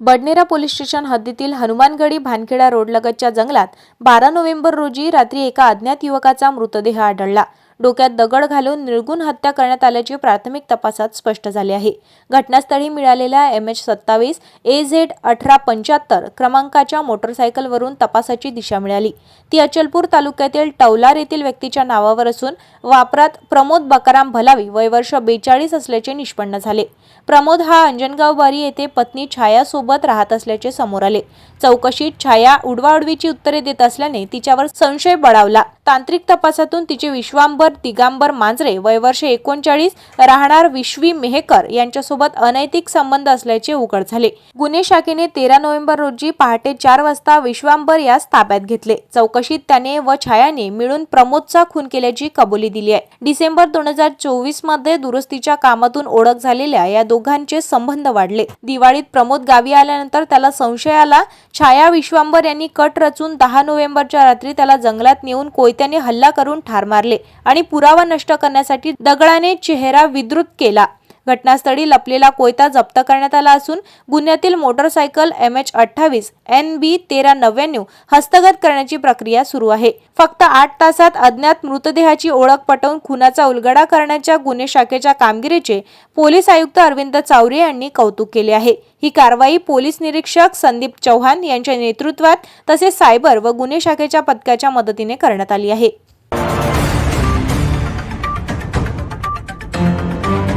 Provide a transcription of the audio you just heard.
Badnera police station हद्दीतील हनुमानगडी भानखेडा रोडलगतच्या जंगलात बारा नोव्हेंबर रोजी रात्री एका अज्ञात युवकाचा मृतदेह आढळला. डोक्यात दगड घालून निर्गुण हत्या करण्यात आल्याचे प्राथमिक तपासात स्पष्ट झाले आहे. घटनास्थळी मिळालेल्या एम एच सत्तावीस ए झेड अठरा पंच्याहत्तर क्रमांकाच्या मोटरसायकलवरून तपासाची दिशा मिळाली. ती अचलपूर तालुक्यातील टवलार येथील व्यक्तीच्या नावावर असून वापरात प्रमोद बकाराम भलावी वय वर्ष बेचाळीस असल्याचे निष्पन्न झाले. प्रमोद हा अंजनगाव बारी येथे पत्नी छायासोबत राहत असल्याचे समोर आले. चौकशीत छाया उडवाउडवीची उत्तरे देत असल्याने तिच्यावर संशय बळावला. तांत्रिक तपासातून तिचे विश्वांबर दिगांबर मांजरे वय वर्ष एकोणचाळीस राहणार विश्वी मेहकर यांच्यासोबत अनैतिक संबंध असल्याचे उघड झाले. गुन्हे शाखेने तेरा नोव्हेंबर रोजी पहाटे चार वाजता विश्वांबर यास ताब्यात घेतले. चौकशीत त्याने व छायाने मिळून प्रमोदचा खून केल्याची कबुली दिली आहे. डिसेंबर दोन हजार चोवीसमध्ये दुरुस्तीच्या कामातून ओळख झालेल्या या दोघांचे संबंध वाढले. दिवाळीत प्रमोद गावी आल्यानंतर त्याला संशय आला. छाया विश्वांबर यांनी कट रचून दहा नोव्हेंबरच्या रात्री त्याला जंगलात नेऊन कोयत्याने हल्ला करून ठार मारले आणि पुरावा नष्ट करण्यासाठी दगडाने चेहरा विद्रुत केला. घटनास्थळी लपलेला कोयता जप्त करण्यात आला असून गुन्ह्यातील मोटरसायकल एम एच अठ्ठावीस एन बी तेरा नव्याण्णव हस्तगत करण्याची प्रक्रिया सुरू आहे. फक्त आठ तासात अज्ञात मृतदेहाची ओळख पटवून खुनाचा उलगडा करण्याच्या गुन्हे शाखेच्या कामगिरीचे पोलीस आयुक्त अरविंद चावरे यांनी कौतुक केले आहे. ही कारवाई पोलीस निरीक्षक संदीप चौहान यांच्या नेतृत्वात तसेच सायबर व गुन्हे शाखेच्या पथकाच्या मदतीने करण्यात आली आहे.